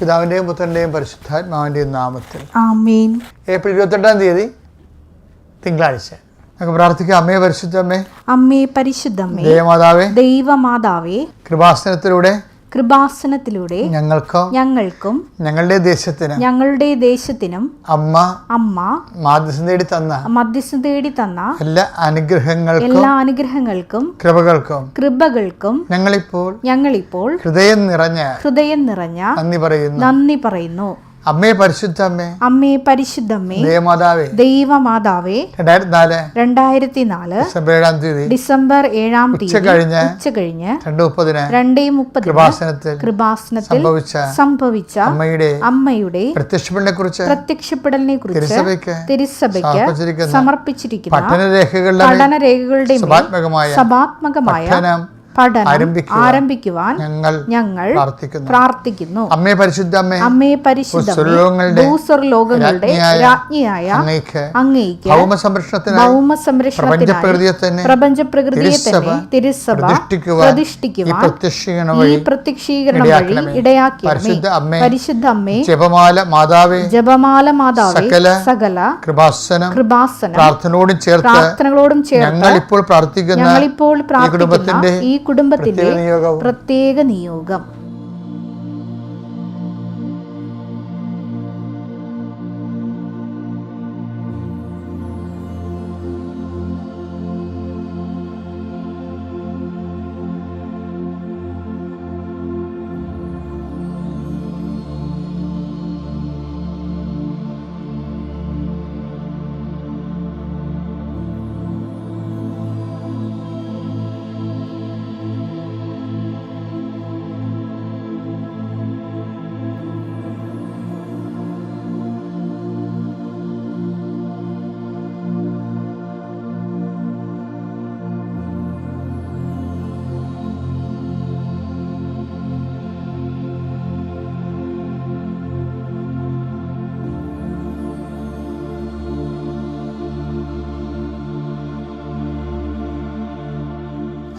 പിതാവിന്റെയും പുത്രന്റെയും പരിശുദ്ധാത്മാവിന്റെയും നാമത്തിൽ. ഏപ്രിൽ ഇരുപത്തെട്ടാം തീയതി തിങ്കളാഴ്ച. നമുക്ക് പ്രാർത്ഥിക്കാം. അമ്മയെ പരിശുദ്ധമ്മേ അമ്മേ പരിശുദ്ധമ്മേ ദേവമാതാവേ ദൈവമാതാവേ കൃപാസനത്തിലൂടെ കൃപാസനത്തിലൂടെ ഞങ്ങൾക്കും? ഞങ്ങൾക്കും ഞങ്ങളുടെ ദേശത്തിനും ഞങ്ങളുടെ ദേശത്തിനും അമ്മ അമ്മ മധ്യസ്ഥം തേടി തന്ന മധ്യസ്ഥ തേടി തന്ന എല്ലാ അനുഗ്രഹങ്ങൾക്കും എല്ലാ അനുഗ്രഹങ്ങൾക്കും കൃപകൾക്കും കൃപകൾക്കും ഞങ്ങളിപ്പോൾ ഞങ്ങളിപ്പോൾ ഹൃദയം നിറഞ്ഞ ഹൃദയം നിറഞ്ഞ നന്ദി പറയുന്നു. നന്ദി പറയുന്നു. അമ്മേ പരിശുദ്ധ അമ്മേ പരിശുദ്ധമ്മേ. ദേവമാതാവേ. ദൈവമാതാവേ. രണ്ടായിരത്തി നാല് രണ്ടായിരത്തി നാല് ഡിസംബർ ഏഴാം തീയതി. ഡിസംബർ ഏഴാം ഉച്ച തീയതി. കഴിഞ്ഞ് ഉച്ച കഴിഞ്ഞ് രണ്ട് മുപ്പതിന് രണ്ടേ മുപ്പത് കൃപാസനത്തിൽ കൃപാസനത്തിൽ സംഭവിച്ച സംഭവിച്ച അമ്മയുടെ അമ്മയുടെ പ്രത്യക്ഷപ്പെടലിനെ കുറിച്ച് പ്രത്യക്ഷപ്പെടലിനെ കുറിച്ച് തിരുസഭയ്ക്ക് തിരുസഭയ്ക്ക് സമർപ്പിച്ചിരിക്കുന്ന പഠന പഠനരേഖകളുടെ പഠനരേഖകളുടെ സഭാത്മകമായ സഭാത്മകമായ പഠനം ആരംഭിക്കുവാൻ ഞങ്ങൾ ഞങ്ങൾ പ്രാർത്ഥിക്കുന്നു. പ്രാർത്ഥിക്കുന്നു. അമ്മേ പരിശുദ്ധ അമ്മേ പരിശുദ്ധ ലോകങ്ങളുടെ രാജ്ഞിയായ അങ്ങേക്ക് ഭൗമ ഭൗമ സംരക്ഷണത്തിനായി പ്രപഞ്ച പ്രകൃതിയെ തന്നെ തിരുസഭ പ്രതിഷ്ഠിക്കുവാൻ ഈ പ്രത്യക്ഷീകരണം വഴി പരിശുദ്ധ അമ്മേ. ജപമാല മാതാവേ ജപമാല മാതാവേ സകല സകല കൃപാസനം കൃപാസനം പ്രാർത്ഥനയോടും ചേർത്ത് പ്രാർത്ഥനകളോടും ചേർത്ത് ഞങ്ങളിപ്പോൾ പ്രാർത്ഥിക്കുന്ന ഞങ്ങളിപ്പോൾ പ്രാർത്ഥിക്കുന്ന കുടുംബത്തിന്റെ ഈ കുടുംബത്തിന്റെ പ്രത്യേക നിയോഗം.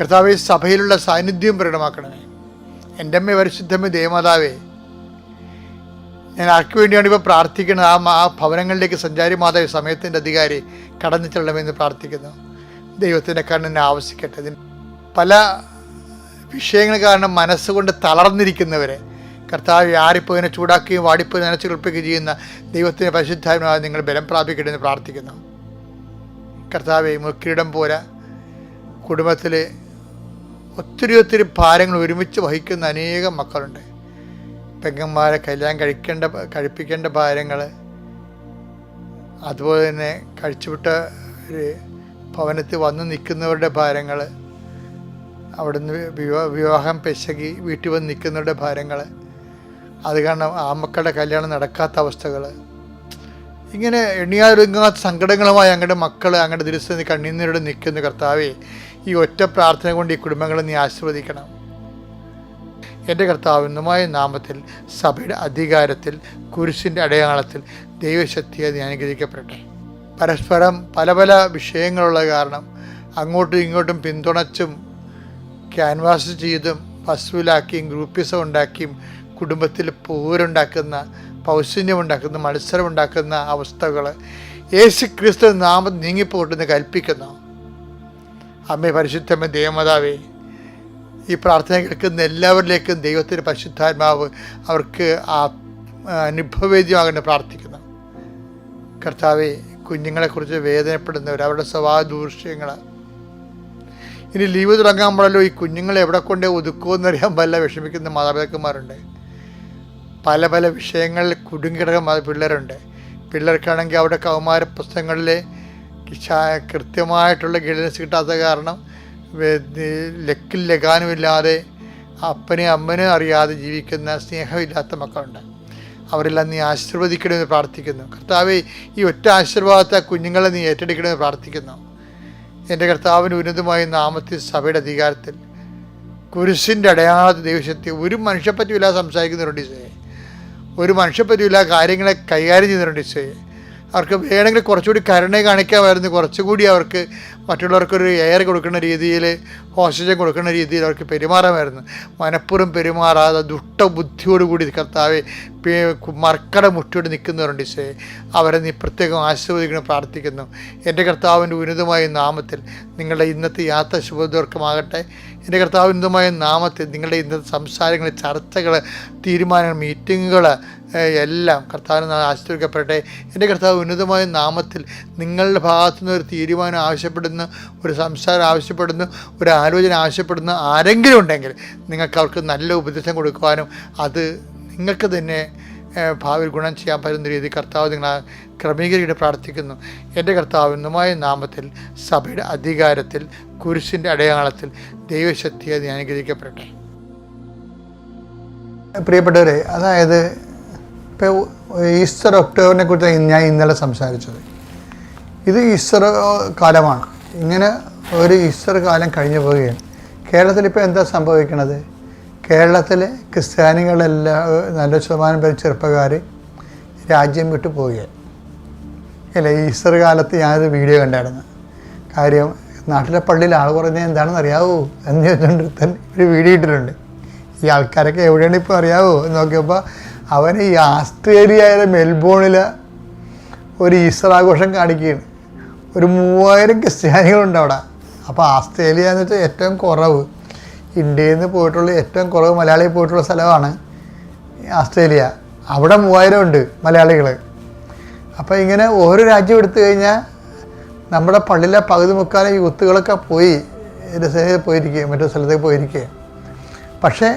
കർത്താവെ സഭയിലുള്ള സാന്നിധ്യം പ്രകടമാക്കണമേ. എന്റെ അമ്മ പരിശുദ്ധമ്മ ദേവമാതാവേ ഞാൻ ആർക്ക് വേണ്ടിയാണ് ഇപ്പോൾ പ്രാർത്ഥിക്കുന്നത്. ആ ആ ഭവനങ്ങളിലേക്ക് സഞ്ചാരി മാതാവ് സമയത്തിന്റെ അധികാരി കടന്നു ചെല്ലണമെന്ന് പ്രാർത്ഥിക്കുന്നു. ദൈവത്തിന്റെ കണ്ണിനെ ആവശ്യിക്കട്ടെ ഇതിന് പല വിഷയങ്ങൾ കാരണം മനസ്സുകൊണ്ട് തളർന്നിരിക്കുന്നവരെ കർത്താവ് ആരിപ്പോയിനെ ചൂടാക്കുകയും വാടിപ്പോയി നനച്ചു കുളിപ്പിക്കുകയും ചെയ്യുന്ന ദൈവത്തിന്റെ പരിശുദ്ധാത്മാവ് നിങ്ങൾ ബലം പ്രാപിക്കട്ടെ എന്ന് പ്രാർത്ഥിക്കുന്നു. കർത്താവ് മുക്കിരിടം പോരാ കുടുംബത്തിൽ ഒത്തിരി ഒത്തിരി ഭാരങ്ങൾ ഒരുമിച്ച് വഹിക്കുന്ന അനേകം മക്കളുണ്ട്. പെങ്ങന്മാരെ കല്യാണം കഴിക്കേണ്ട കഴിപ്പിക്കേണ്ട ഭാരങ്ങൾ അതുപോലെ തന്നെ കഴിച്ചുവിട്ട ഭവനത്തിൽ വന്ന് നിൽക്കുന്നവരുടെ ഭാരങ്ങൾ അവിടുന്ന് വിവാ വിവാഹം പെശകി വീട്ടിൽ വന്ന് നിൽക്കുന്നവരുടെ ഭാരങ്ങൾ അത് കാരണം ആ മക്കളുടെ കല്യാണം നടക്കാത്ത അവസ്ഥകൾ ഇങ്ങനെ എണ്ണിയാലൊരുങ്ങാത്ത സങ്കടങ്ങളുമായി അങ്ങയുടെ മക്കൾ അങ്ങയുടെ ദിവസം കണ്ണീന്നോട് നിൽക്കുന്ന കർത്താവേ ഈ ഒറ്റ പ്രാർത്ഥന കൊണ്ട് ഈ കുടുംബങ്ങളെ നീ ആശീർവദിക്കണം. എന്റെ കർത്താവിനുമായ നാമത്തിൽ സഭയുടെ അധികാരത്തിൽ കുരിശിന്റെ അടയാളത്തിൽ ദൈവശക്തിയെ നീ അനുഗ്രഹിക്കപ്പെടട്ടെ. പരസ്പരം പല പല വിഷയങ്ങളുള്ള കാരണം അങ്ങോട്ടും ഇങ്ങോട്ടും പിന്തുണച്ചും ക്യാൻവാസ് ചെയ്തും വസൂലാക്കിയും ഗ്രൂപ്പിസം ഉണ്ടാക്കിയും കുടുംബത്തിൽ പോരുണ്ടാക്കുന്ന പൗശന്യമുണ്ടാക്കുന്ന മത്സരമുണ്ടാക്കുന്ന അവസ്ഥകൾ യേശു ക്രിസ്തു നാമം നീങ്ങിപ്പോട്ടെന്ന് കൽപ്പിക്കുന്നു. അമ്മേ പരിശുദ്ധമ്മ ദേവമാതാവേ ഈ പ്രാർത്ഥന കേൾക്കുന്ന എല്ലാവരിലേക്കും ദൈവത്തിന്റെ പരിശുദ്ധാത്മാവ് അവർക്ക് ആ അനുഭവവേദ്യമാകേണ്ട പ്രാർത്ഥിക്കുന്നു. കർത്താവെ കുഞ്ഞുങ്ങളെക്കുറിച്ച് വേദനപ്പെടുന്നവർ അവരുടെ സ്വഭാവ ദൂഷ്യങ്ങൾ ഇനി ലീവ് തുടങ്ങാൻ ഈ കുഞ്ഞുങ്ങളെ എവിടെ കൊണ്ടേ ഒതുക്കുമെന്നറിയാൻ വല്ല വിഷമിക്കുന്ന മാതാപിതാക്കന്മാരുണ്ട്. പല പല വിഷയങ്ങളിൽ കുടുങ്ങിക്കിടക്കുന്ന പിള്ളേരുണ്ട്. പിള്ളേർക്കാണെങ്കിൽ അവിടെ കൗമാര പുസ്തകങ്ങളിൽ ശാ- കൃത്യമായിട്ടുള്ള ഗൈഡൻസ് കിട്ടാത്ത കാരണം ലക്കിൽ ലഗാനുമില്ലാതെ അപ്പനും അമ്മനും അറിയാതെ ജീവിക്കുന്ന സ്നേഹമില്ലാത്ത മക്കളുണ്ട്. അവരെല്ലാം നീ ആശീർവദിക്കണമെന്ന് പ്രാർത്ഥിക്കുന്നു. കർത്താവെ ഈ ഒറ്റ ആശീർവാദത്തെ കുഞ്ഞുങ്ങളെ നീ ഏറ്റെടുക്കണമെന്ന് പ്രാർത്ഥിക്കുന്നു. എന്റെ കർത്താവിന് ഉന്നതമായി നാമത്തിൽ സഭയുടെ അധികാരത്തിൽ കുരിശിന്റെ അടയാളത്തിൽ ദൈവശക്തി. ഒരു മനുഷ്യപ്പറ്റിയില്ല സംസാരിക്കുന്നുണ്ട് ഈശോയെ. ഒരു മനുഷ്യപ്പറ്റിയില്ല കാര്യങ്ങളെ കൈകാര്യം ചെയ്യുന്നുണ്ട് ഈശോയെ. അവർക്ക് വേണമെങ്കിൽ കുറച്ചുകൂടി കരുണ കാണിക്കാമായിരുന്നു. കുറച്ചുകൂടി അവർക്ക് മറ്റുള്ളവർക്കൊരു എയർ കൊടുക്കുന്ന രീതിയിൽ ഓക്സിജൻ കൊടുക്കുന്ന രീതിയിൽ അവർക്ക് പെരുമാറാമായിരുന്നു. മനഃപ്പുറം പെരുമാറാതെ ദുഷ്ടബുദ്ധിയോടുകൂടി കർത്താവെ മർക്കട മുറ്റോട് നിൽക്കുന്നവരുണ്ട് ഈശോയെ. അവരെ നീ പ്രത്യേകം ആശീർവദിക്കണം പ്രാർത്ഥിക്കുന്നു. എന്റെ കർത്താവിന്റെ ഉന്നതമായ നാമത്തിൽ നിങ്ങളുടെ ഇന്നത്തെ യാത്ര ശുഭദീർഘമാകട്ടെ എന്റെ കർത്താവ് ഇന്ദുമായ നാമത്തിൽ നിങ്ങളുടെ ഇന്നത്തെ സംസാരങ്ങൾ ചർച്ചകൾ തീരുമാനങ്ങൾ മീറ്റിങ്ങുകൾ എല്ലാം കർത്താവിന് ആശ്രയിക്കപ്പെടട്ടെ എന്റെ കർത്താവ് ഉന്നതമായ നാമത്തിൽ നിങ്ങളുടെ ഭാഗത്തു നിന്ന് ഒരു തീരുമാനം ആവശ്യപ്പെടുന്ന ഒരു സംസാരം ആവശ്യപ്പെടുന്നു ഒരു ആലോചന ആവശ്യപ്പെടുന്ന. ആരെങ്കിലും ഉണ്ടെങ്കിൽ നിങ്ങൾക്ക് അവർക്ക് നല്ല ഉപദേശം കൊടുക്കുവാനും അത് നിങ്ങൾക്ക് തന്നെ ഭാവിയിൽ ഗുണം ചെയ്യാൻ പറ്റുന്ന രീതി കർത്താവ് നിങ്ങൾ ക്രമീകരിച്ച് പ്രാർത്ഥിക്കുന്നു. എന്റെ കർത്താവ് ഉന്നതമായ നാമത്തിൽ സഭയുടെ അധികാരത്തിൽ കുരിശിന്റെ അടയാളത്തിൽ ദൈവശക്തിയെ അനുഗ്രഹിക്കപ്പെടട്ടെ പ്രിയപ്പെട്ടവരെ അതായത് ഇപ്പോൾ ഈസ്റ്റർ ഒക്ടോബറിനെ കുറിച്ച് ഞാൻ ഇന്നലെ സംസാരിച്ചത്. ഇത് ഈസ്റ്റർ കാലമാണ്. ഇങ്ങനെ ഒരു ഈസ്റ്റർ കാലം കഴിഞ്ഞു പോവുകയാണ്. കേരളത്തിൽ ഇപ്പോൾ എന്താ സംഭവിക്കുന്നത് കേരളത്തിലെ ക്രിസ്ത്യാനികളെല്ലാം നല്ല ശതമാനം പേര് ചെറുപ്പക്കാർ രാജ്യം വിട്ടു പോവുകയാണ്. അല്ലേ? ഈസ്റ്റർ കാലത്ത് ഞാനൊരു വീഡിയോ കണ്ടായിരുന്നു. കാര്യം നാട്ടിലെ പള്ളിയിൽ ആൾ കുറഞ്ഞ എന്താണെന്ന് അറിയാവോ? എന്ന് ചോദിച്ചുകൊണ്ട് തന്നെ ഒരു വീഡിയോ ഇട്ടിട്ടുണ്ട്. ഈ ആൾക്കാരൊക്കെ എവിടെയാണ് ഇപ്പോൾ അറിയാവോ? എന്ന് നോക്കിയപ്പോൾ അവൻ ഈ ആസ്ട്രേലിയയിലെ മെൽബോണിലെ ഒരു ഈസ്റ്റർ ആഘോഷം കാണിക്കുകയാണ്. ഒരു മൂവായിരം ക്രിസ്ത്യാനികളുണ്ട് അവിടെ. അപ്പോൾ ആസ്ട്രേലിയ എന്ന് വെച്ചാൽ ഏറ്റവും കുറവ്. ഇന്ത്യയിൽ നിന്ന് പോയിട്ടുള്ള ഏറ്റവും കുറവ് മലയാളി പോയിട്ടുള്ള സ്ഥലമാണ് ആസ്ട്രേലിയ. അവിടെ മൂവായിരം ഉണ്ട് മലയാളികൾ അപ്പോൾ ഇങ്ങനെ ഓരോ രാജ്യം എടുത്തു കഴിഞ്ഞാൽ നമ്മുടെ പള്ളിയിലെ പകുതി മുക്കാലും യൂത്തുകളൊക്കെ പോയി രസയിൽ പോയിരിക്കുക മറ്റു സ്ഥലത്തേക്ക് പോയിരിക്കുക പക്ഷേ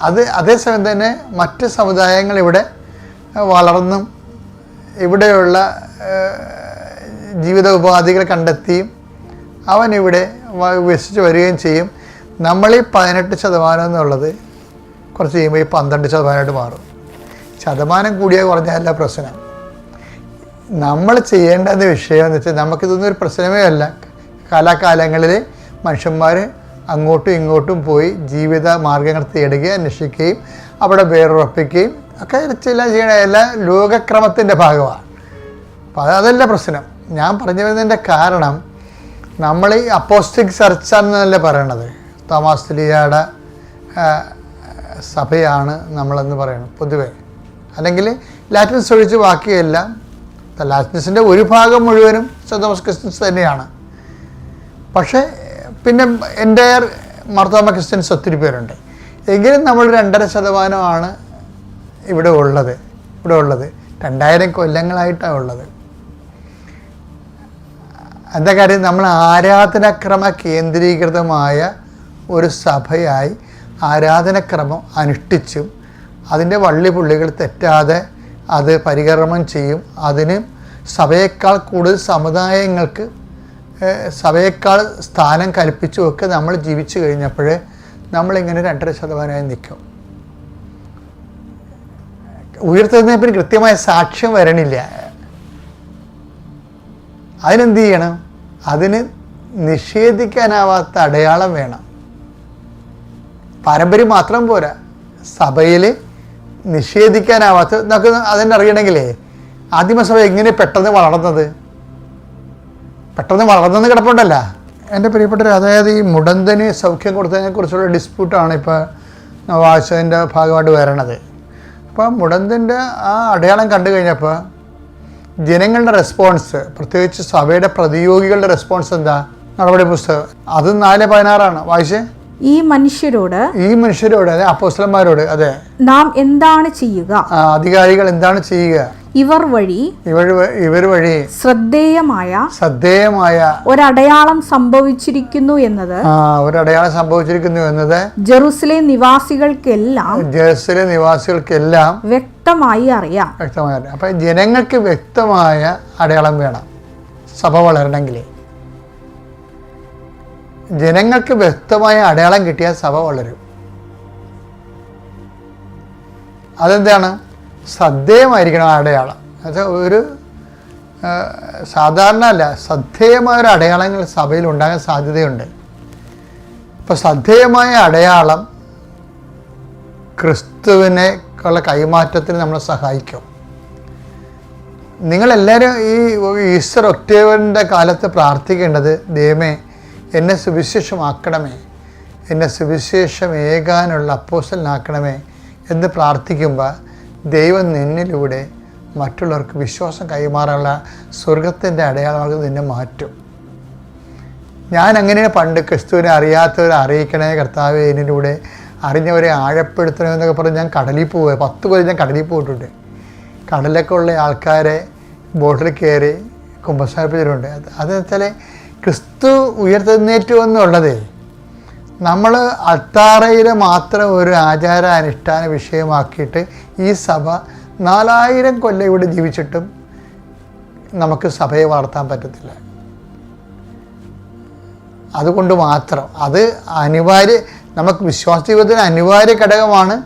അത് അതേസമയം തന്നെ മറ്റ് സമുദായങ്ങൾ ഇവിടെ വളർന്നും ഇവിടെയുള്ള ജീവിത ഉപാധികൾ കണ്ടെത്തിയും അവൻ ഇവിടെ വികസിച്ച് വരികയും ചെയ്യും. നമ്മളീ പതിനെട്ട് ശതമാനം എന്നുള്ളത് കുറച്ച് കഴിയുമ്പോൾ ഈ പന്ത്രണ്ട് ശതമാനമായിട്ട് മാറും. ശതമാനം കൂടിയാൽ കുറഞ്ഞല്ല പ്രശ്നം. നമ്മൾ ചെയ്യേണ്ടത് വിഷയം എന്ന് വെച്ചാൽ നമുക്കിതൊന്നും ഒരു പ്രശ്നമേ അല്ല. കാലാകാലങ്ങളിൽ മനുഷ്യന്മാർ അങ്ങോട്ടും ഇങ്ങോട്ടും പോയി ജീവിത മാർഗങ്ങൾ തേടുകയും അന്വേഷിക്കുകയും അവിടെ വേറുറപ്പിക്കുകയും ഒക്കെ ചില ചെയ്യണ എല്ലാ ലോകക്രമത്തിന്റെ ഭാഗമാണ്. അപ്പോൾ അതല്ല പ്രശ്നം. ഞാൻ പറഞ്ഞു വരുന്നതിന്റെ കാരണം നമ്മൾ ഈ അപ്പോസ്റ്റിക് ചർച്ചാണെന്നല്ലേ പറയണത്. തോമാസ് ലിയാടെ സഭയാണ് നമ്മളെന്ന് പറയുന്നത് പൊതുവേ. അല്ലെങ്കിൽ ലാറ്റിൻസ് ഒഴിച്ച് ബാക്കിയെല്ലാം ലാറ്റിൻസിന്റെ ഒരു ഭാഗം മുഴുവനും സെന്തോമസ് ക്രിസ്ത്യൻസ് തന്നെയാണ്. പക്ഷേ പിന്നെ എന്റെ മർത്തോമ ക്രിസ്ത്യൻസ് ഒത്തിരി പേരുണ്ട്. എങ്കിലും നമ്മൾ രണ്ടര ശതമാനമാണ് ഇവിടെ ഉള്ളത്. ഇവിടെ ഉള്ളത്. രണ്ടായിരം കൊല്ലങ്ങളായിട്ടാണ് ഉള്ളത്. എന്താ കാര്യം? നമ്മൾ ആരാധനക്രമ കേന്ദ്രീകൃതമായ ഒരു സഭയായി ആരാധനക്രമം അനുഷ്ഠിച്ചും അതിന്റെ വള്ളി പുള്ളികൾ തെറ്റാതെ അത് പരികർമ്മം ചെയ്യും. അതിന് സഭയേക്കാൾ കൂടുതൽ സമുദായങ്ങൾക്ക് സഭയേക്കാൾ സ്ഥാനം കൽപ്പിച്ചുമൊക്കെ നമ്മൾ ജീവിച്ചു കഴിഞ്ഞപ്പോൾ നമ്മളിങ്ങനെ രണ്ടര ശതമാനമായി നിൽക്കും. ഉയർത്തെഴുന്നേൽപ്പിന് കൃത്യമായ സാക്ഷ്യം വരണില്ല. അതിനെന്ത് ചെയ്യണം? അതിന് നിഷേധിക്കാനാവാത്ത അടയാളം വേണം. പാരമ്പര്യം മാത്രം പോരാ. സഭയിൽ നിഷേധിക്കാനാവാത്ത നമുക്ക് അതിനെ അറിയണമെങ്കിലേ ആദിമസഭ എങ്ങനെ പെട്ടെന്ന് വളർന്നത്? പെട്ടെന്ന് വളർന്നെന്ന് കിടപ്പുണ്ടല്ല. എന്റെ പ്രിയപ്പെട്ടവർ അതായത് ഈ മുടന്തന് സൗഖ്യം കൊടുത്തതിനെ കുറിച്ചുള്ള ഡിസ്പ്യൂട്ടാണ് ഇപ്പോൾ നവാശതിന്റെ ഭാഗമായിട്ട് വരണത്. അപ്പോൾ മുടന്തിന്റെ ആ അടയാളം കണ്ടു കഴിഞ്ഞപ്പോൾ ജനങ്ങളുടെ റെസ്പോൺസ് പ്രത്യേകിച്ച് സഭയുടെ പ്രതിയോഗികളുടെ റെസ്പോൺസ് എന്താ? നടപടി പുസ്തകം അത് നാല് പതിനാറാണ്. വായിച്ചേ? ഈ മനുഷ്യരോട് ഈ മനുഷ്യരോട് അതെ അപ്പോസ്തലന്മാരോട് അതെ. നാം എന്താണ് ചെയ്യുക? അധികാരികൾ എന്താണ് ചെയ്യുക? ഇവർ വഴി ഇവർ ഇവർ വഴി ശ്രദ്ധേയമായ ശ്രദ്ധേയമായ ഒരടയാളം സംഭവിച്ചിരിക്കുന്നു എന്നത് ഒരടയാളം സംഭവിച്ചിരിക്കുന്നു എന്നത് ജെറുസലേം നിവാസികൾക്കെല്ലാം ജെറുസലേം നിവാസികൾക്കെല്ലാം വ്യക്തമായി അറിയാം. വ്യക്തമായി അപ്പൊ ജനങ്ങൾക്ക് വ്യക്തമായ അടയാളം വേണം. സഭ വളരണമെങ്കിൽ ജനങ്ങൾക്ക് വ്യക്തമായ അടയാളം കിട്ടിയാൽ സഭ വളരും. അതെന്താണ്? ശ്രദ്ധേയമായിരിക്കണം ആ അടയാളം. അത് ഒരു സാധാരണ അല്ല ശ്രദ്ധേയമായ ഒരു അടയാളങ്ങൾ സഭയിൽ ഉണ്ടാകാൻ സാധ്യതയുണ്ട്. ഇപ്പോൾ ശ്രദ്ധേയമായ അടയാളം ക്രിസ്തുവിനെ ഉള്ള കൈമാറ്റത്തിന് നമ്മളെ സഹായിക്കും. നിങ്ങളെല്ലാവരും ഈ ഈസ്റ്റർ ഒക്ടോബറിന്റെ കാലത്ത് പ്രാർത്ഥിക്കേണ്ടത് ദൈവമേ എന്നെ സുവിശേഷമാക്കണമേ. എന്നെ സുവിശേഷം ഏകാനുള്ള അപ്പോസലിനാക്കണമേ എന്ന് പ്രാർത്ഥിക്കുമ്പോൾ ദൈവം നിന്നിലൂടെ മറ്റുള്ളവർക്ക് വിശ്വാസം കൈമാറാനുള്ള സ്വർഗത്തിന്റെ അടയാളമാക്കി നിന്നെ മാറ്റും. ഞാൻ അങ്ങനെ പണ്ട് ക്രിസ്തുവിനെ അറിയാത്തവരെ അറിയിക്കണേ കർത്താവ് എന്നിലൂടെ അറിഞ്ഞവരെ ആഴപ്പെടുത്തണേ എന്നൊക്കെ പറഞ്ഞ് ഞാൻ കടലിൽ പോവുക പത്ത് കൊല്ലം ഞാൻ കടലിൽ പോയിട്ടുണ്ട്. കടലൊക്കെ ഉള്ള ആൾക്കാരെ ബോട്ടിൽ കയറി കുമ്പസാരിപ്പിച്ചിട്ടുണ്ട്. അത് വെച്ചാൽ ക്രിസ്തു ഉയർത്തുന്നേറ്റു എന്നുള്ളത് നമ്മൾ അത്താറയിൽ മാത്രം ഒരു ആചാര അനുഷ്ഠാന വിഷയമാക്കിയിട്ട് ഈ സഭ നാലായിരം കൊല്ലം ഇവിടെ ജീവിച്ചിട്ടും നമുക്ക് സഭയെ വളർത്താൻ പറ്റത്തില്ല. അതുകൊണ്ട് മാത്രം അത് അനിവാര്യ നമുക്ക് വിശ്വാസ ജീവിതത്തിന് അനിവാര്യ ഘടകമാണ്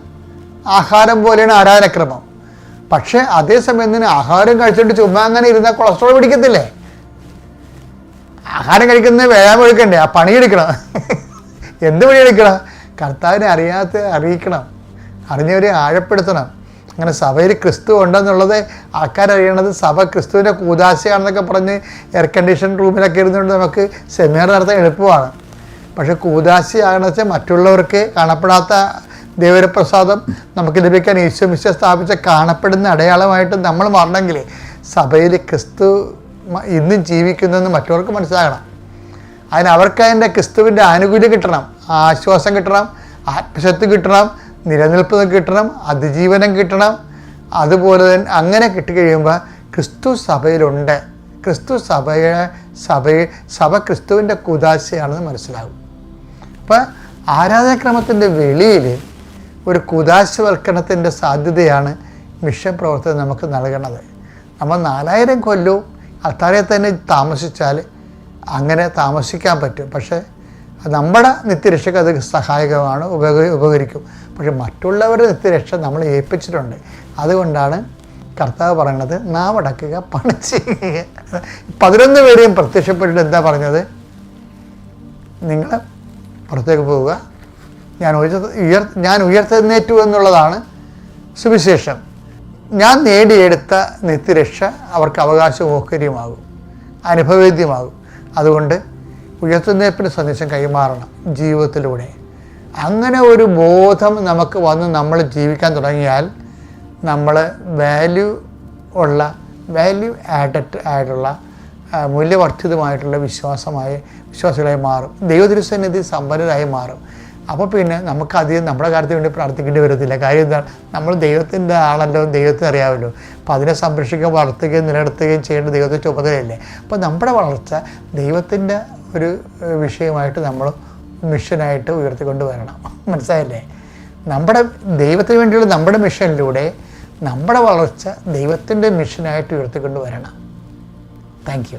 ആഹാരം പോലെയാണ് ആരാധനക്രമം. പക്ഷേ അതേസമയം തന്നെ ആഹാരം കഴിച്ചിട്ട് ചുമ്മാ അങ്ങനെ ഇരുന്നാൽ കൊളസ്ട്രോൾ പിടിക്കത്തില്ലേ? ആഹാരം കഴിക്കുന്നത് വ്യായാമം എടുക്കണ്ടേ ആ പണിയെടുക്കണം. എന്ത് പണിയെടുക്കണം? കർത്താവിനെ അറിയാത്ത അറിയിക്കണം. അറിഞ്ഞവരെ ആഴപ്പെടുത്തണം. അങ്ങനെ സഭയിൽ ക്രിസ്തു ഉണ്ടെന്നുള്ളത് ആൾക്കാരറിയണത് സഭ ക്രിസ്തുവിന്റെ കൂതാശയാണെന്നൊക്കെ പറഞ്ഞ് എയർ കണ്ടീഷൻ റൂമിലൊക്കെ ഇരുന്നുകൊണ്ട് നമുക്ക് സെമിനാർ നടത്താൻ എളുപ്പമാണ്. പക്ഷേ കൂതാശയാണെന്ന് വെച്ചാൽ മറ്റുള്ളവർക്ക് കാണപ്പെടാത്ത ദൈവപ്രസാദം നമുക്ക് ലഭിക്കാൻ ഈശോ മിശ്ര സ്ഥാപിച്ച കാണപ്പെടുന്ന അടയാളമായിട്ട് നമ്മൾ മാറണമെങ്കിൽ സഭയിൽ ക്രിസ്തു ഇന്നും ജീവിക്കുന്നതെന്ന് മറ്റവർക്ക് മനസ്സിലാകണം. അതിന് അവർക്ക് അതിന്റെ ക്രിസ്തുവിന്റെ ആനുകൂല്യം കിട്ടണം ആശ്വാസം കിട്ടണം ആത്മശക്തി കിട്ടണം നിലനിൽപ്പ് കിട്ടണം അതിജീവനം കിട്ടണം. അതുപോലെ തന്നെ അങ്ങനെ കിട്ടിക്കഴിയുമ്പോൾ ക്രിസ്തു സഭയിലുണ്ട്. ക്രിസ്തു സഭയെ സഭയെ സഭ ക്രിസ്തുവിന്റെ കുതാശയാണെന്ന് മനസ്സിലാകും. അപ്പം ആരാധനാക്രമത്തിന്റെ വെളിയിൽ ഒരു കുതാശവൽക്കരണത്തിന്റെ സാധ്യതയാണ് മിഷൻ പ്രവർത്തനം നമുക്ക് നൽകണത് നമ്മൾ നാലായിരം കൊല്ലവും അത്താഴെ തന്നെ താമസിച്ചാൽ അങ്ങനെ താമസിക്കാൻ പറ്റും. പക്ഷേ നമ്മുടെ നിത്യരക്ഷയ്ക്ക് അത് സഹായകമാണ് ഉപക ഉപകരിക്കും. പക്ഷെ മറ്റുള്ളവരുടെ നിത്യരക്ഷ നമ്മൾ ഏൽപ്പിച്ചിട്ടുണ്ട്. അതുകൊണ്ടാണ് കർത്താവ് പറയുന്നത് നാവടക്കുക പണി ചെയ്യുക. പതിനൊന്ന് പേരെയും പ്രത്യക്ഷപ്പെട്ടിട്ട് എന്താ പറഞ്ഞത്? നിങ്ങൾ പുറത്തേക്ക് പോവുക. ഞാൻ ഉയർ ഞാൻ ഉയർത്തെന്നേറ്റു എന്നുള്ളതാണ് സുവിശേഷം. ഞാൻ നേടിയെടുത്ത നിത്യരക്ഷ അവർക്ക് അവകാശമോഹര്യമാകും അനുഭവേദ്യമാകും. അതുകൊണ്ട് ഉയർത്തുന്നേപ്പിന് സന്ദേശം കൈമാറണം ജീവിതത്തിലൂടെ. അങ്ങനെ ഒരു ബോധം നമുക്ക് വന്ന് നമ്മൾ ജീവിക്കാൻ തുടങ്ങിയാൽ നമ്മൾ വാല്യൂ ഉള്ള വാല്യൂ ആഡഡ് ആയിട്ടുള്ള മൂല്യവർദ്ധിതമായിട്ടുള്ള വിശ്വാസമായി വിശ്വാസികളായി മാറും. ദൈവതിരുസന്നിധി സമ്പന്നരായി മാറും. അപ്പോൾ പിന്നെ നമുക്ക് അധികം നമ്മുടെ കാര്യത്തിന് വേണ്ടി പ്രാർത്ഥിക്കേണ്ടി വരത്തില്ല. കാര്യം എന്താണ്? നമ്മൾ ദൈവത്തിന്റെ ആളല്ലോ ദൈവത്തെ അറിയാമല്ലോ. അപ്പോൾ അതിനെ സംരക്ഷിക്കുകയും വളർത്തുകയും നിലനിർത്തുകയും ചെയ്യേണ്ട ദൈവത്തെ ചുമതലയല്ലേ? അപ്പോൾ നമ്മുടെ വളർച്ച ദൈവത്തിന്റെ ഒരു വിഷയമായിട്ട് നമ്മൾ മിഷനായിട്ട് ഉയർത്തിക്കൊണ്ട് വരണം. മനസ്സിലായില്ലേ? നമ്മുടെ ദൈവത്തിന് വേണ്ടിയുള്ള നമ്മുടെ മിഷനിലൂടെ നമ്മുടെ വളർച്ച ദൈവത്തിന്റെ മിഷനായിട്ട് ഉയർത്തിക്കൊണ്ട് വരണം. Thank you.